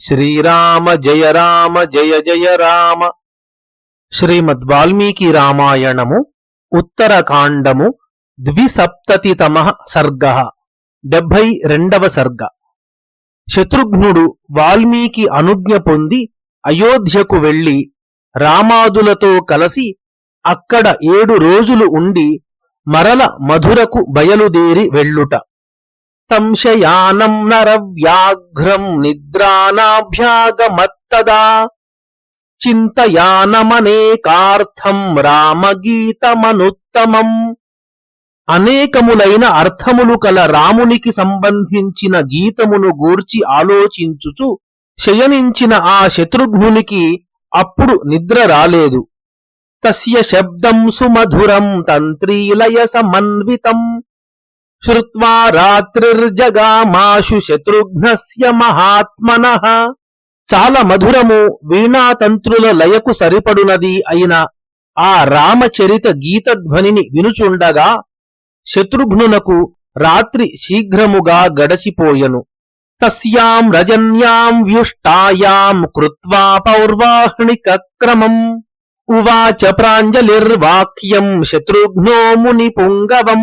శ్రీరామ జయ రామ జయ జయ రామ. శ్రీమద్ వాల్మీకి రామాయణము ఉత్తరకాండము ద్విసప్తతితమ సర్గ డెబ్బై రెండవ సర్గ. శత్రుఘ్నుడు వాల్మీకి అనుజ్ఞ పొంది అయోధ్యకు వెళ్ళి రామాదులతో కలసి అక్కడ ఏడు రోజులు ఉండి మరల మధురకు బయలుదేరి వెళ్ళుట. తంశయానం నరవ్యాఘ్రం నిద్రానాభ్యాగమత్తదా. చింతయానమనేకార్థం రామగీతమనుత్తమం. అనేకములైన అర్థములు కల రామునికి సంబంధించిన గీతమును గూర్చి ఆలోచించుచు శయనించిన ఆ శత్రుఘ్నునికి అప్పుడు నిద్ర రాలేదు. తస్య శబ్దం సుమధురం తంత్రీలయ సమన్వితం. శ్రువా రాత్రిర్జగామాశు శత్రుఘ్నస్య మహాత్మన చాలా మధురము వీణాతంత్రుల లయకు సరిపడునది అయిన ఆ రామచరిత గీతధ్వనిని వినుచుండగా శత్రుఘ్నునకు రాత్రి శీఘ్రముగా గడచిపోయెను. తస్యాం రజన్యాం వ్యుష్టాయాం కృత్వా పౌర్వాహ్ణిక క్రమం ఉవాచ ప్రాంజలిర్వాక్యం శత్రుఘ్నో ముని పుంగవం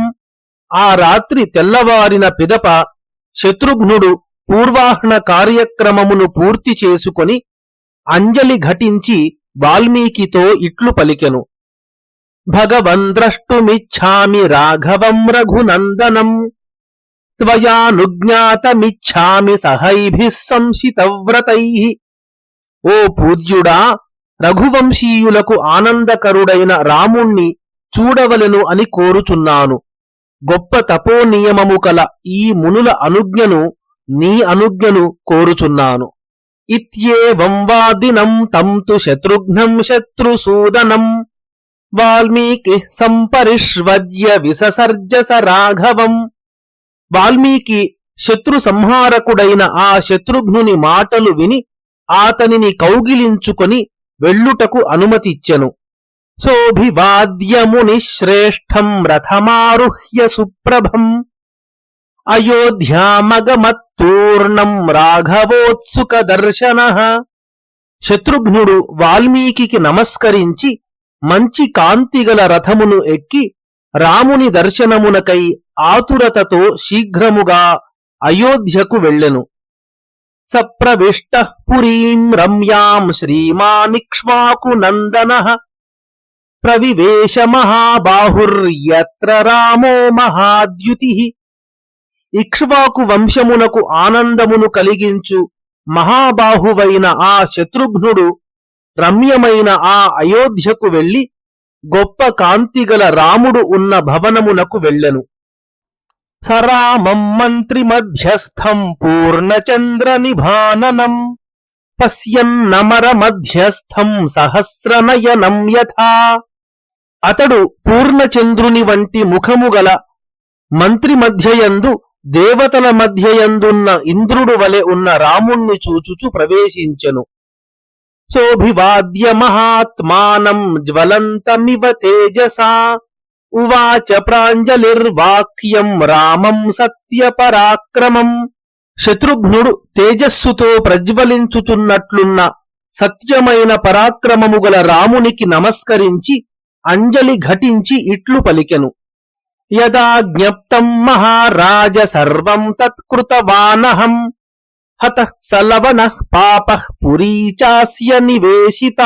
ఆ రాత్రి తెల్లవారిన పిదప శత్రుఘ్నుడు పూర్వాహ్న కార్యక్రమమును పూర్తి చేసుకొని అంజలి ఘటించి వాల్మీకితో ఇట్లు పలికెను. భగవంద్రష్టుమిచ్ఛామి రాఘవం రఘునందనం. త్వయానుజ్ఞాతమిచ్ఛామి సహైభిः సంశితవ్రతై ఓ పూజ్యుడా రఘువంశీయులకు ఆనందకరుడైన రాముణ్ణి చూడవలెను అని కోరుచున్నాను. గొప్ప తపోనియమము కల ఈ మునుల అనుజ్ఞను నీ అనుజ్ఞను కోరుచున్నాను. ఇత్యేవం వాదినం తంతు శత్రుఘ్నం శత్రుసూదనం వాల్మీకి సంపరిష్వద్య విససర్జస రాఘవం. వాల్మీకి శత్రు సంహారకుడైన ఆ శత్రుఘ్నుని మాటలు విని ఆతనిని కౌగిలించుకొని వెళ్ళుటకు అనుమతిచ్చెను. సోభివాద్యముని శ్రేష్టం రథమారుహ్య సుప్రభం అయోధ్యామగమత్తూర్ణం రాఘవోత్సుక దర్శన శత్రుఘ్నుడు వాల్మీకి నమస్కరించి మంచి కాంతిగల రథమును ఎక్కి రాముని దర్శనమునకై ఆతురతతో శీఘ్రముగా అయోధ్యకు వెళ్ళెను. సప్రవిష్ట పురీం రమ్యాం శ్రీమానిక్ష్వాకు నందన ప్రవివేశ మహాబాహుర్యత్ర రామో మహాద్యుతి. ఇక్ష్వాకు వంశమునకు ఆనందమును కలిగించు మహాబాహువైన ఆ శత్రుఘ్నుడు రమ్యమైన ఆ అయోధ్యకు వెళ్ళి గొప్ప కాంతిగల రాముడు ఉన్న భవనమునకు వెళ్ళెను. సరామం మంత్రి మధ్యస్థం పూర్ణచంద్ర నిభాననం పశ్యన్నమర మధ్యస్థం సహస్రనయనం యథా. అతడు పూర్ణచంద్రుని వంటి ముఖము గల మంత్రి మధ్యయందు దేవతల మధ్యయందున్న ఇంద్రుడు వలె ఉన్న రాముణ్ణి చూచుచు ప్రవేశించెను. సోభివాద్య మహాత్మానం జ్వలంతమివ తేజసా ఉవాచ ప్రాంజలిర్వాక్యం రామం సత్యపరాక్రమం. శత్రుఘ్నుడు తేజస్సుతో ప్రజ్వలించుచున్నట్లున్న సత్యమైన పరాక్రమము గల రామునికి నమస్కరించి అంజలి ఘటించి ఇట్లు పలికెను. యదా జ్ఞప్తం మహారాజ సర్వం తత్కృతవానహం హత సలవన పాప పురీ చాస్య నివేశిత.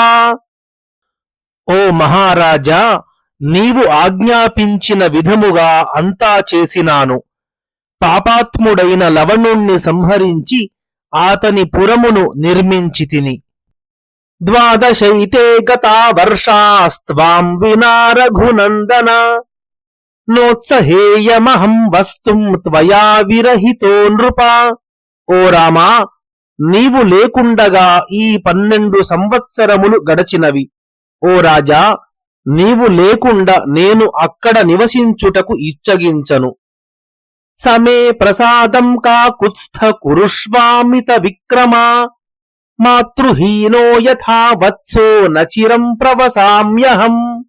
ఓ మహారాజా నీవు ఆజ్ఞాపించిన విధముగా అంతా చేసినాను. పాపాత్ముడైన లవణుణ్ణి సంహరించి ఆతని పురమును నిర్మించి తిని. ద్వాదశైతే గతా వర్షాస్త్వాం వినా రఘునందన. నోత్సహేయమహం వస్తుం త్వయా విరహితో నృప. ఓ రామా నీవు లేకుండగా ఈ పన్నెండు సంవత్సరములు గడచినవి. ఓ రాజా నీవు లేకుండా నేను అక్కడ నివసించుటకు ఇచ్చగించను. సమే ప్రసాదం కాకుత్స్థ కురుష్వామిత విక్రమా. మాతృహీనో యథా వత్సో నచిరం ప్రవసామ్యహం.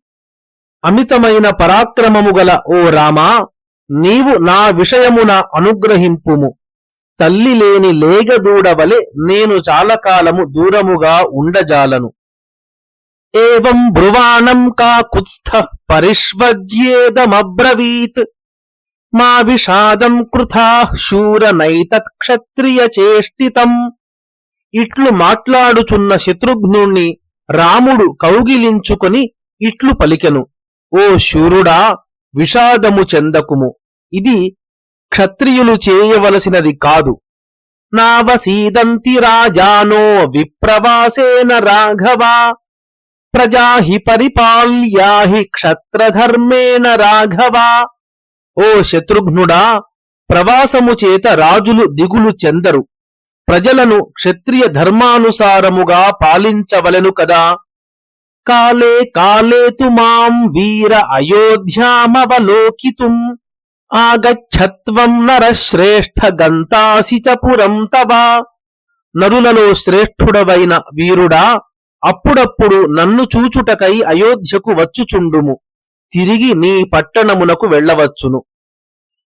అమితమైన పరాక్రమము గల ఓ రామా నీవు నా విషయమున అనుగ్రహింపుము. తల్లి లేని లేగదూడవలె నేను చాలకాలము దూరముగా ఉండజాలను. ఏం బ్రువాణం కాకుత్స్థ పరిష్వజ్యేదమబ్రవీత్ మా విషాదం కృథా శూర నైతత్క్షత్రియ చేష్టితం. ఇట్లు మాట్లాడుచున్న శత్రుఘ్నుణ్ణి రాముడు కౌగిలించుకొని ఇట్లు పలికెను. ఓ శూరుడా విషాదము చెందకుము. ఇది క్షత్రియులు చేయవలసినది కాదు. నావసీదంతి రాజానో విప్రవాసేన రాఘవా. ప్రజాహి పరిపాల్యాహి క్షత్రధర్మేణ రాఘవా. ఓ శత్రుఘ్నుడా ప్రవాసము చేత రాజులు దిగులు చెందరు. ప్రజలను క్షత్రియ ధర్మానుసారముగా పాలించవలెను కదా. కాలే కాలేతు మాం వీర అయోధ్యామవలోకితుం. ఆగచ్చత్వం నరశ్రేష్ఠ గంతాసి చ పురం తవ. నరులలో శ్రేష్ఠుడవైన వీరుడా అప్పుడప్పుడు నన్ను చూచుటకై అయోధ్యకు వచ్చుచుండుము. తిరిగి నీ పట్టణమునకు వెళ్ళవచ్చును.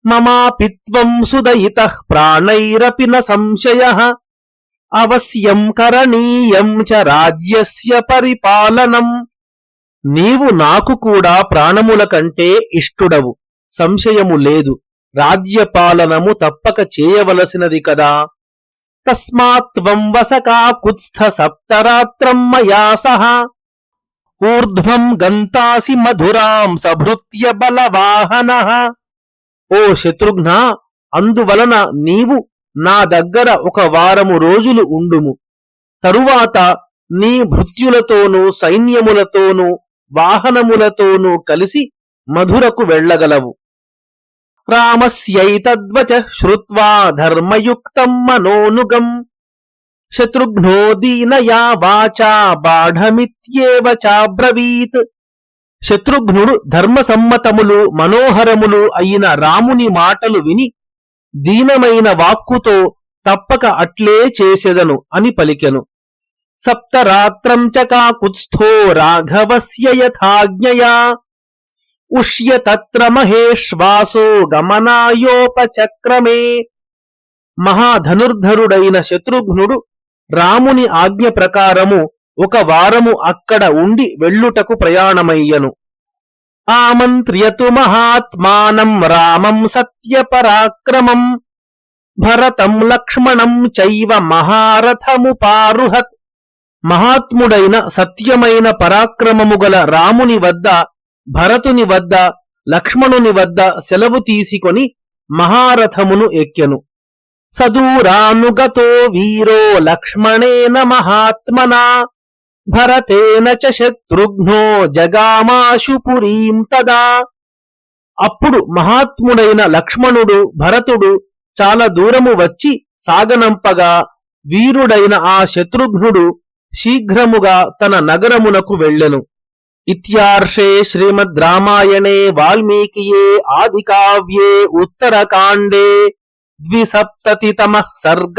మమాపిత్వం సుదయిత ప్రాణైరపి న సంశయ. అవశ్యం కరణీయం చ రాజ్యస్య పరిపాలనం. నీవు నాకు కూడా ప్రాణముల కంటే ఇష్టుడవు. సంశయము లేదు. రాజ్యపాలనము తప్పక చేయవలసినది కదా. తస్మాత్వం వసకా కుత్స్థ సప్తరాత్రం మయా సహ. ఊర్ధ్వం గంతాసి మధురాం సభృత్య బలవాహన. ఓ శత్రుఘ్న అందువలన నీవు నా దగ్గర ఒక వారము రోజులు ఉండుము. తరువాత నీ భృత్యులతోనూ సైన్యములతోనూ వాహనములతోనూ కలిసి మధురకు వెళ్ళగలవు. రామస్యైతద్వచ శ్రుత్వా ధర్మయుక్తం మనోనుగం. శత్రుఘ్నో దీనయా వాచా బాఢమిత్యేవ చాబ్రవీత్. శత్రుఘ్నుడు ధర్మసమ్మతములు మనోహరములు అయిన రాముని మాటలు విని దీనమైన వాక్కుతో తప్పక అట్లే చేసెదను అని పలికెను. సప్తరాత్రం చ కాకుత్స్థో రాఘవస్య యథాజ్ఞయా. ఉష్య తత్ర మహేశ్వాసో గమనాయోపచక్రమే. మహాధనుర్ధరుడైన శత్రుఘ్నుడు రాముని ఆజ్ఞ ప్రకారము ఒక వారము అక్కడ ఉండి వెళ్ళుటకు ప్రయాణమయ్యను. ఆమంత్ర్యతు మహాత్మానం రామం సత్యపరాక్రమం భరతం లక్ష్మణం చైవ మహారథముపారుహత్ మహాత్ముడైన సత్యమైన పరాక్రమము గల రాముని వద్ద భరతుని వద్ద లక్ష్మణుని వద్ద సెలవు తీసుకొని మహారథమును ఎక్కెను. సదూరానుగతో వీరో లక్ష్మణేన మహాత్మనా భరతేన చ శత్రుఘ్నో జగామాశు పురీం తదా. అప్పుడు మహాత్ముడైన లక్ష్మణుడు భరతుడు చాలా దూరము వచ్చి సాగనంపగా వీరుడైన ఆ శత్రుఘ్నుడు శీఘ్రముగా తన నగరమునకు వెళ్ళెను. ఇత్యార్షే శ్రీమద్ రామాయణే వాల్మీకియే ఆదికావ్యే ఉత్తరకాండే ద్విసప్తతితమ సర్గ.